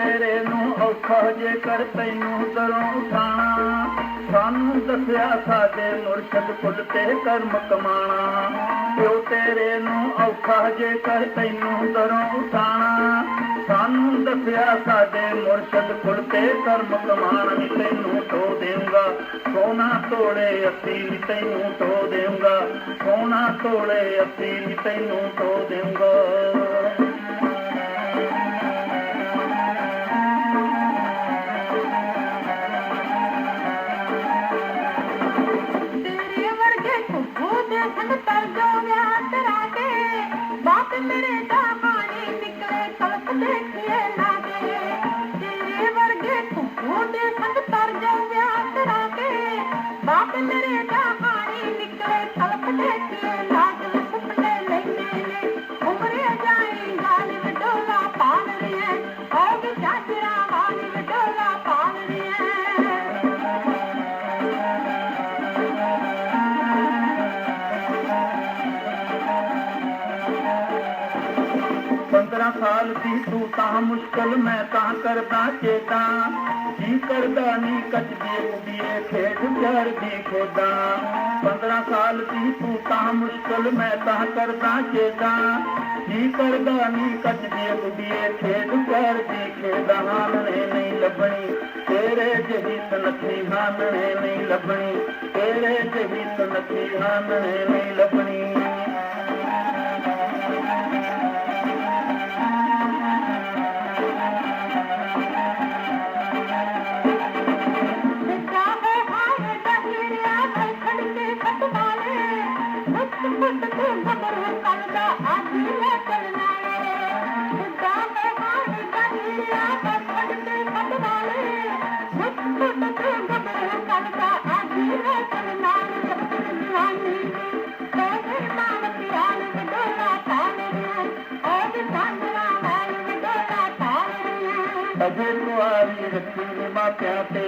ਤੇਰੇ ਨੂੰ ਔਖਾ ਜੇ ਕਰ ਤੈਨੂੰ ਦਰੋਂ ਉਠਾਣਾ। ਸਾਨੂੰ ਦੱਸਿਆ ਸਾਡੇ ਮੁਰਸ਼ਦ ਕੁਲ ਤੇ ਕਰਮ ਕਮਾਣਾ। ਪਿਓ ਤੇਰੇ ਨੂੰ ਔਖਾ ਜੇ ਕਰ ਤੈਨੂੰ ਦਰੋਂ ਉਠਾਣਾ। ਸਾਨੂੰ ਦੱਸਿਆ ਸਾਡੇ ਮੁਰਸ਼ਦ ਕੁਲ ਤੇ ਕਰਮ ਕਮਾਣਾ ਨੀ ਤੈਨੂੰ ਟੋ ਦੇਵਾਂਗਾ ਸੋਨਾ ਤੋਲੇ ਅਸੀਂ ਨੀ ਤੈਨੂੰ ਟੋ ਦੇਵਾਂਗਾ ਸੋਨਾ ਤੋਲੇ ਅਸੀਂ ਨੀ ਤੈਨੂੰ ਧੋ ਦੇਵਾਂਗਾ ਕੁੱਕੂ ਤਰ ਜੋ ਵਿਆਹ ਤਰਾ ਕੇ ਬਾਪ ਮੇਰੇ ਦਾ ਹਾਣੀ ਨਿਕਲੇ, ਕਲਪ ਦੇਖੀਏ ਲਾਗੇ ਤੇਰੇ ਵਰਗੇ ਕੁੱਕੂ ਦੇ ਸੰਗ ਤਰ ਜੋ ਵਿਆਹ ਤਰਾ ਕੇ ਬਾਪ ਮੇਰੇ ਦਾ ਹਾਣੀ ਨਿਕਲੇ, ਕਲਪ ਦੇਖੀਏ ਲਾਗੇ 15 ਸਾਲ ਦੀ ਤੂੰ ਤਾਂ ਮੁਸ਼ਕਲ ਮੈਂ ਤਾਂ ਕਰਦਾ ਚੇਤਾ। ਜੀ ਕਰਦਾ ਨਹੀਂ ਕੱਚਦੀ ਕੁੜੀਏ ਖੇਡ ਪਿਆਰ ਦੀ ਖੇਡਾਂ। 15 ਸਾਲ ਦੀ ਤੂੰ ਤਾਂ ਮੁਸ਼ਕਲ ਮੈਂ ਤਾਂ ਕਰਦਾ ਚੇਤਾ। ਜੀ ਕਰਦਾ ਨਹੀਂ ਕੱਚਦੀ ਕੁੜੀਏ ਖੇਡ ਪਿਆਰ ਦੀ ਖੇਡਾਂ ਹਾਲਣੇ ਨਹੀਂ ਲੱਭਣੀ, ਤੇਰੇ ਜਹੀ ਤਨਖੀ ਹਾਲਣੇ ਨਹੀਂ ਲੱਭਣੀ। ਤੇਰੇ ਜਹੀ ਤਨਖੀ ਹਾਲਣੇ ਨਹੀਂ ਲੱਭਣੀ। ڀڄن ڪ رت